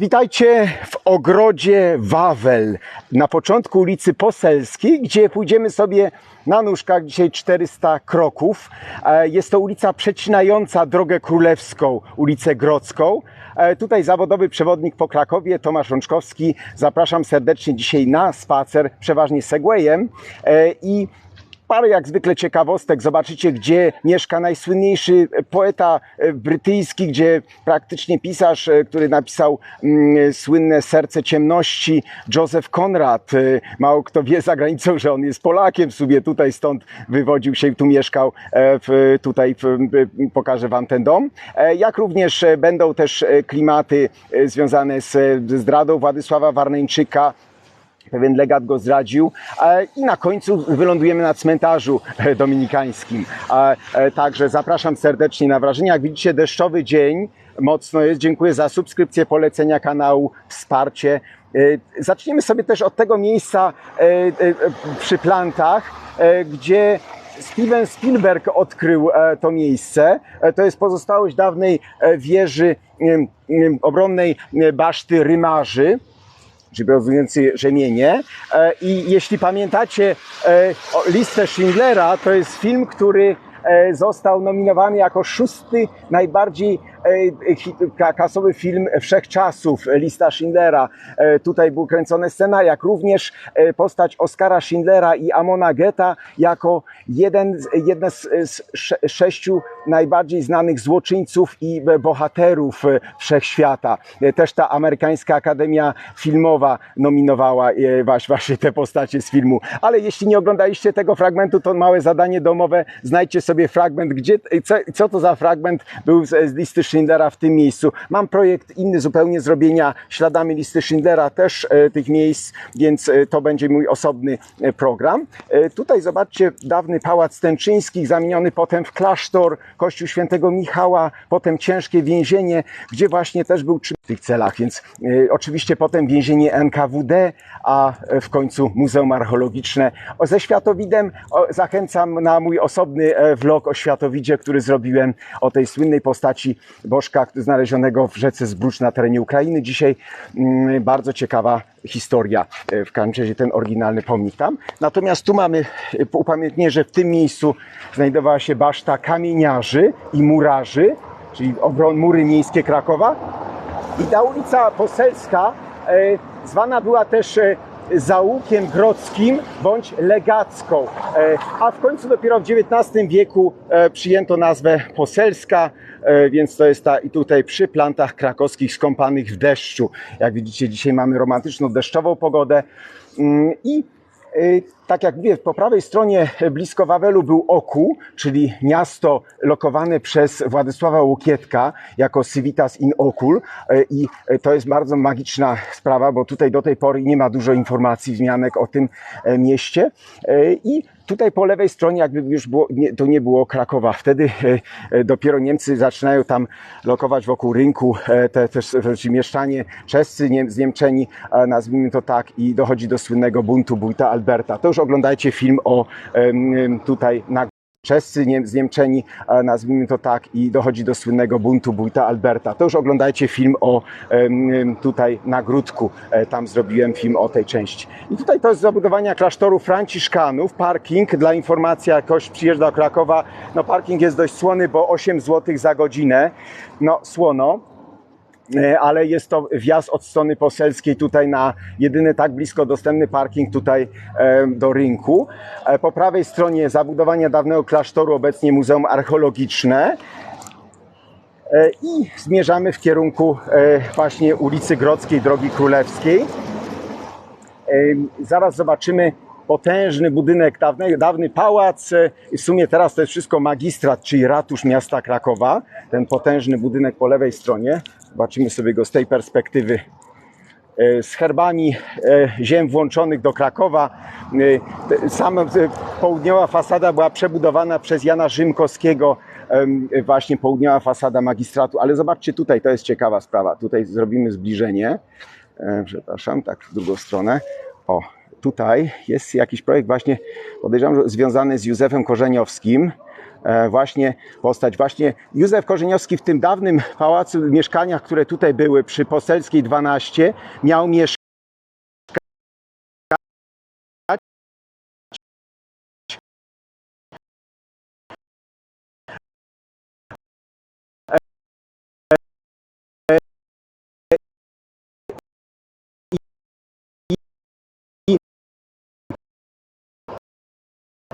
Witajcie w ogrodzie Wawel na początku ulicy Poselskiej, gdzie pójdziemy sobie na nóżkach dzisiaj 400 kroków. E, Jest to ulica przecinająca drogę królewską, ulicę Grodzką. E, Tutaj zawodowy przewodnik po Krakowie, Tomasz Rączkowski. Zapraszam serdecznie dzisiaj na spacer, przeważnie segwayem. E, I parę jak zwykle ciekawostek. Zobaczycie, gdzie mieszka najsłynniejszy poeta e, brytyjski, gdzie praktycznie pisarz, e, który napisał mm, słynne Serce Ciemności, Joseph Conrad. E, Mało kto wie za granicą, że on jest Polakiem w sumie. Tutaj stąd wywodził się i tu mieszkał. E, W, tutaj w, pokażę Wam ten dom. E, Jak również e, będą też e, klimaty e, związane z e, zdradą Władysława Warneńczyka, pewien legat go zdradził e, i na końcu wylądujemy na cmentarzu e, dominikańskim. E, Także zapraszam serdecznie na wrażenia. Jak widzicie, deszczowy dzień mocno jest. Dziękuję za subskrypcję, polecenia kanału, wsparcie. Zaczniemy sobie też od tego miejsca przy plantach, gdzie Steven Spielberg odkrył to miejsce. To jest pozostałość dawnej wieży obronnej baszty Rymarzy czyli obowiązujący rzemienie. E, I jeśli pamiętacie e, listę Schindlera, to jest film, który e, został nominowany jako szósty najbardziej kasowy film wszechczasów, e, lista Schindlera. E, Tutaj był kręcony scena, jak również e, postać Oskara Schindlera i Amona Geta jako jeden, jedne z, z sze- sześciu najbardziej znanych złoczyńców i bohaterów wszechświata. Też ta amerykańska Akademia Filmowa nominowała właśnie te postacie z filmu. Ale jeśli nie oglądaliście tego fragmentu, to małe zadanie domowe. Znajdźcie sobie fragment, gdzie, co, co to za fragment był z, z listy Schindlera w tym miejscu. Mam projekt inny zupełnie zrobienia śladami listy Schindlera też e, tych miejsc, więc e, to będzie mój osobny e, program. Tutaj zobaczcie dawny pałac Stęczyńskich, zamieniony potem w klasztor, kościół świętego Michała, potem ciężkie więzienie, gdzie właśnie też był w tych celach, więc oczywiście potem więzienie NKWD, a w końcu Muzeum Archeologiczne. Ze Światowidem zachęcam na mój osobny vlog o Światowidzie, który zrobiłem o tej słynnej postaci Bożka znalezionego w rzece Zbrucz na terenie Ukrainy. Dzisiaj mm, bardzo ciekawa historia, e, w każdym ten oryginalny pomnik tam. Natomiast tu mamy e, upamiętnienie, że w tym miejscu znajdowała się baszta kamieniarzy i murarzy, czyli obron, mury miejskie Krakowa. I ta ulica Poselska e, zwana była też zaułkiem grodzkim bądź legacką. E, a w końcu dopiero w XIX wieku e, przyjęto nazwę Poselska, e, więc to jest ta i tutaj przy plantach krakowskich skąpanych w deszczu. Jak widzicie, dzisiaj mamy romantyczną deszczową pogodę Mm, i Tak jak mówię, po prawej stronie blisko Wawelu był Oku, czyli miasto lokowane przez Władysława Łokietka jako Civitas in Okul E, i e, to jest bardzo magiczna sprawa, bo tutaj do tej pory nie ma dużo informacji, wzmianek o tym e, mieście i Tutaj po lewej stronie jakby już było, nie, to nie było Krakowa. Wtedy e, dopiero Niemcy zaczynają tam lokować wokół rynku e, te, też ci mieszczanie czescy, nie, zniemczeni, e, nazwijmy to tak, i dochodzi do słynnego buntu wójta Alberta. To już oglądajcie film o tutaj na Czescy, nie, zniemczeni, e, nazwijmy to tak, i dochodzi do słynnego buntu wójta Alberta. To już oglądajcie film o tutaj nagródku. E, Tam zrobiłem film o tej części. I tutaj to jest zabudowania klasztoru Franciszkanów, parking. Dla informacji, jak ktoś przyjeżdża do Krakowa, no parking jest dość słony, bo 8 zł za godzinę. No, słono. E, ale jest to wjazd od strony poselskiej tutaj na jedyny tak blisko dostępny parking tutaj e, do rynku. E, Po prawej stronie zabudowania dawnego klasztoru, obecnie Muzeum Archeologiczne. I zmierzamy w kierunku właśnie ulicy Grodzkiej, Drogi Królewskiej. Zaraz zobaczymy potężny budynek, dawny, dawny pałac. W sumie teraz to jest wszystko magistrat, czyli ratusz miasta Krakowa. Ten potężny budynek po lewej stronie. Zobaczymy sobie go z tej perspektywy e, z herbami e, ziem włączonych do Krakowa. E, Sama południowa fasada była przebudowana przez Jana Rzymkowskiego, właśnie południowa fasada magistratu. Ale zobaczcie tutaj, to jest ciekawa sprawa. Tutaj zrobimy zbliżenie. Przepraszam, tak w drugą stronę. O, tutaj jest jakiś projekt właśnie, podejrzewam, związany z Józefem Korzeniowskim. E, właśnie postać. Właśnie Józef Korzeniowski w tym dawnym pałacu, mieszkaniach, które tutaj były przy Poselskiej 12, miał mieszkać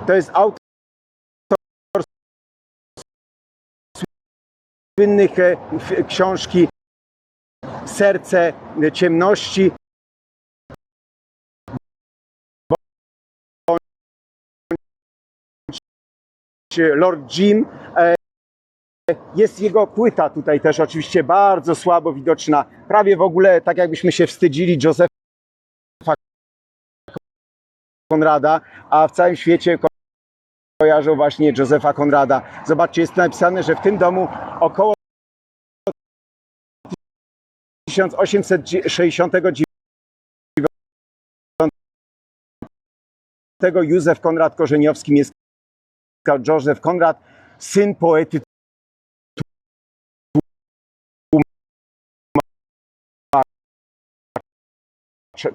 To jest autor słynnych e, książki Serce ciemności. Lord Jim. E, Jest jego płyta tutaj też oczywiście bardzo słabo widoczna. Prawie w ogóle tak jakbyśmy się wstydzili Józefa Konrada, a w całym świecie kojarzą właśnie Józefa Konrada. Zobaczcie, jest napisane, że w tym domu około 1869 Józef Konrad Korzeniowski mieszkał Józef Konrad, syn poety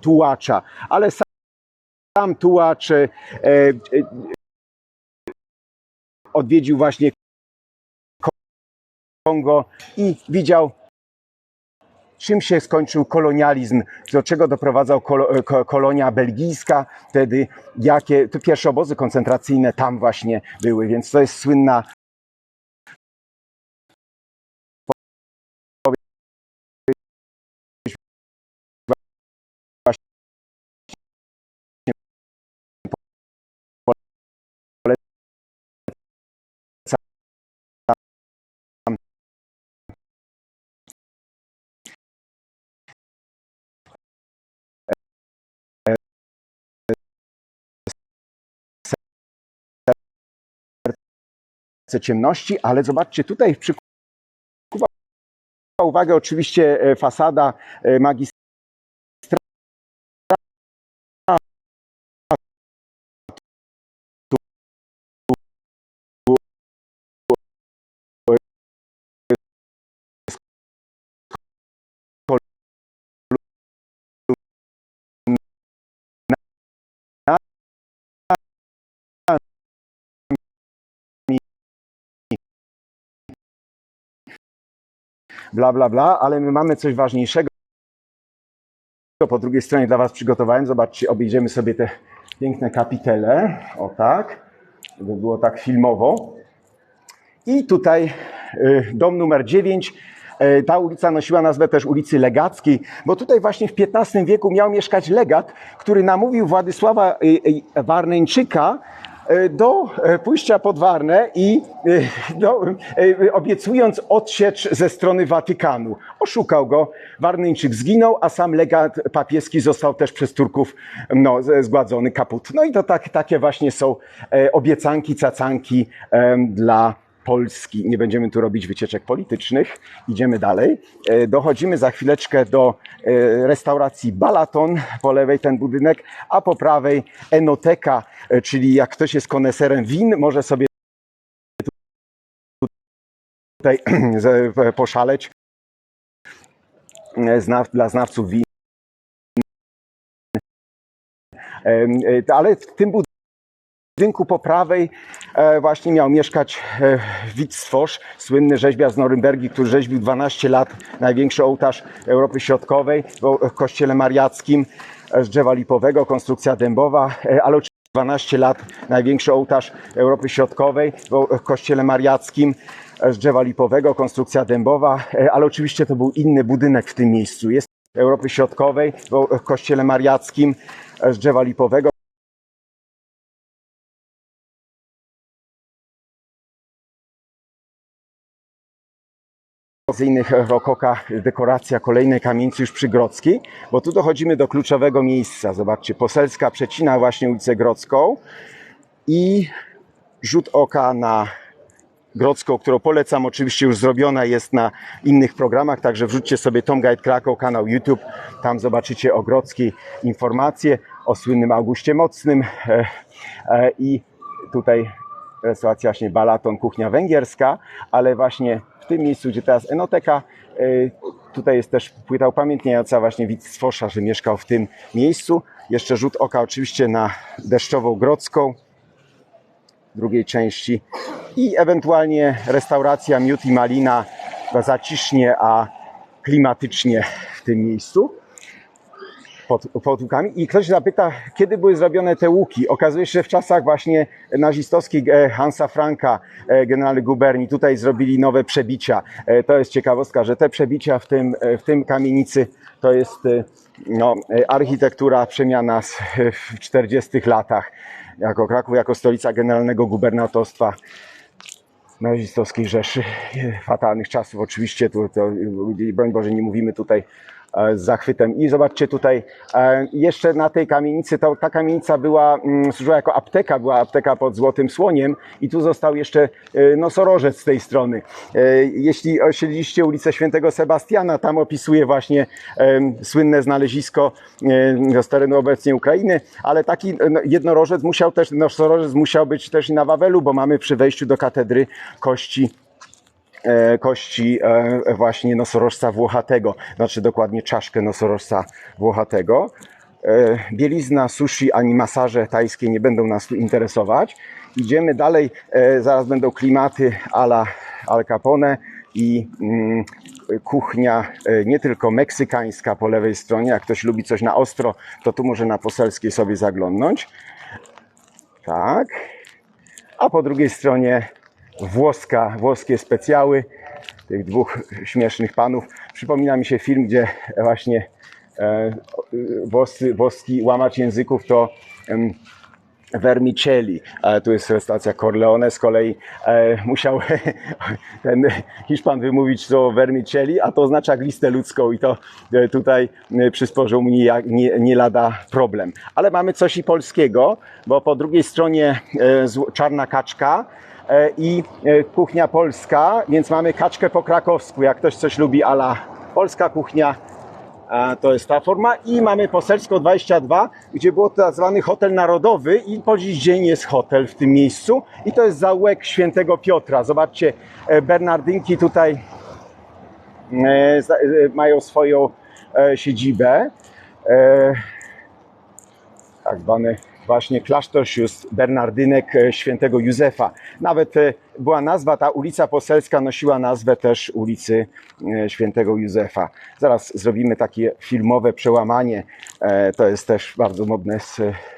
tułacza, ale sam, tułacz e, e, odwiedził właśnie Kongo i widział, czym się skończył kolonializm, do czego doprowadzał ko, kolonia belgijska, wtedy jakie, to pierwsze obozy koncentracyjne tam właśnie były, więc to jest słynna serce ciemności, ale zobaczcie tutaj przykuwa uwagę oczywiście e, fasada e, bla bla bla, ale my mamy coś ważniejszego. Po drugiej stronie dla Was przygotowałem. Zobaczcie, obejdziemy sobie te piękne kapitele. O tak, żeby było tak filmowo. I tutaj y, dom numer 9. Y, Ta ulica nosiła nazwę też ulicy Legackiej, bo tutaj właśnie w XV wieku miał mieszkać legat, który namówił Władysława y, Warneńczyka do y, pójścia pod Warnę i no, obiecując odsiecz ze strony Watykanu. Oszukał go, Warneńczyk zginął, a sam legat papieski został też przez Turków no, zgładzony kaput. No i to tak, takie właśnie są e, obiecanki, cacanki dla Polski. Nie będziemy tu robić wycieczek politycznych. Idziemy dalej. E, Dochodzimy za chwileczkę do e, restauracji Balaton. Po lewej ten budynek, a po prawej Enoteka, e, czyli jak ktoś jest koneserem win, może sobie tutaj poszaleć. Dla znawców win. Ale w tym budynku po prawej e, właśnie miał mieszkać e, Wittfors, słynny rzeźbiarz z Norymbergi, który rzeźbił 12 lat największy ołtarz Europy Środkowej w kościele mariackim e, z drzewa lipowego, konstrukcja dębowa, ale oczywiście 12 lat największy ołtarz Europy Środkowej w kościele mariackim z drzewa lipowego, konstrukcja dębowa, ale oczywiście to był inny budynek w tym miejscu. Jest Europy Środkowej w kościele mariackim z drzewa lipowego, innych rokoka dekoracja kolejnej kamienicy już przy Grodzkiej, bo tu dochodzimy do kluczowego miejsca. Zobaczcie, Poselska przecina właśnie ulicę Grodzką i rzut oka na Grodzką, którą polecam, oczywiście już zrobiona jest na innych programach, także wrzućcie sobie Tom Guide Krakow, kanał YouTube, tam zobaczycie o Grodzkiej informacje, o słynnym Augustie Mocnym. E, e, i tutaj restauracja właśnie Balaton, kuchnia węgierska, ale właśnie tym miejscu, gdzie teraz Enoteka, y, tutaj jest też płyta upamiętniająca właśnie Wit Sfosza, że mieszkał w tym miejscu. Jeszcze rzut oka oczywiście na deszczową Grodzką, drugiej części. I ewentualnie restauracja Miód i Malina zacisznie, a klimatycznie w tym miejscu pod, pod łukami. I ktoś zapyta, kiedy były zrobione te łuki. Okazuje się, że w czasach właśnie nazistowskich e, Hansa Franka, e, generalny guberni, tutaj zrobili nowe przebicia. E, To jest ciekawostka, że te przebicia w tym, w tym kamienicy to jest no, architektura przemiana z, w 40 latach. Jako Kraków, jako stolica generalnego gubernatorstwa nazistowskiej Rzeszy, fatalnych czasów oczywiście, tu, to, broń Boże nie mówimy tutaj z zachwytem. I zobaczcie tutaj, e, jeszcze na tej kamienicy, ta kamienica była, mm, służyła jako apteka, była apteka pod Złotym Słoniem i tu został jeszcze e, nosorożec z tej strony. E, Jeśli osiedliście ulicę Świętego Sebastiana, tam opisuje właśnie słynne znalezisko e, z terenu obecnie Ukrainy, ale taki no, jednorożec musiał też, nosorożec musiał być też i na Wawelu, bo mamy przy wejściu do katedry kości e, kości e, właśnie nosorożca włochatego, znaczy dokładnie czaszkę nosorożca włochatego. E, Bielizna, sushi ani masaże tajskie nie będą nas tu interesować. Idziemy dalej, e, zaraz będą klimaty ala Al Capone i mm, kuchnia e, nie tylko meksykańska po lewej stronie, jak ktoś lubi coś na ostro, to tu może na poselskiej sobie zaglądnąć. Tak. A po drugiej stronie włoska, włoskie specjały tych dwóch śmiesznych panów. Przypomina mi się film, gdzie właśnie e, włoscy, włoski łamacz języków to em, vermicelli. E, tu jest restauracja Corleone, z kolei e, musiał ten Hiszpan wymówić słowo vermicelli, a to oznacza glistę ludzką i to e, tutaj e, przysporzył mi jak- nie, nie lada problem. Ale mamy coś i polskiego, bo po drugiej stronie e, zł- czarna kaczka, i e, kuchnia polska, więc mamy kaczkę po krakowsku. Jak ktoś coś lubi, ala polska kuchnia, to jest ta forma. I mamy Poselską 22, gdzie było to tak zwany hotel narodowy i po dziś dzień jest hotel w tym miejscu. I to jest zaułek świętego Piotra. Zobaczcie, e, Bernardynki tutaj e, e, mają swoją e, siedzibę. E, tak zwany właśnie klasztor sióstr Bernardynek e, świętego Józefa. Nawet e, była nazwa, ta ulica poselska nosiła nazwę też ulicy e, świętego Józefa. Zaraz zrobimy takie filmowe przełamanie. To jest też bardzo modne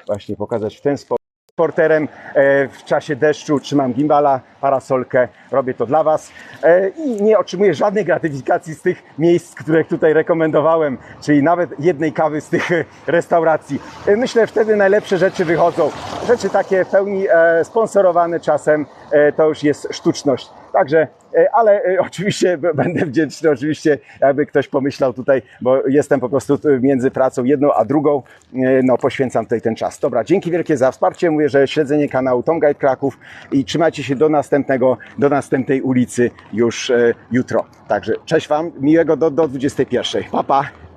właśnie pokazać w ten sposób. Porterem e, w czasie deszczu trzymam gimbala, parasolkę, robię to dla Was e, i nie otrzymuję żadnej gratyfikacji z tych miejsc, które tutaj rekomendowałem, czyli nawet jednej kawy z tych e, restauracji. Myślę, wtedy najlepsze rzeczy wychodzą. Rzeczy takie pełni sponsorowane czasem, to już jest sztuczność. Także, ale e, oczywiście będę wdzięczny, oczywiście, jakby ktoś pomyślał tutaj, bo jestem po prostu tu między pracą jedną a drugą, e, no poświęcam tutaj ten czas. Dobra, dzięki wielkie za wsparcie. Mówię, że śledzenie kanału Tom Guide Kraków i trzymajcie się do następnego, do następnej ulicy już e, jutro. Także cześć Wam, miłego do, do 21. Pa, pa.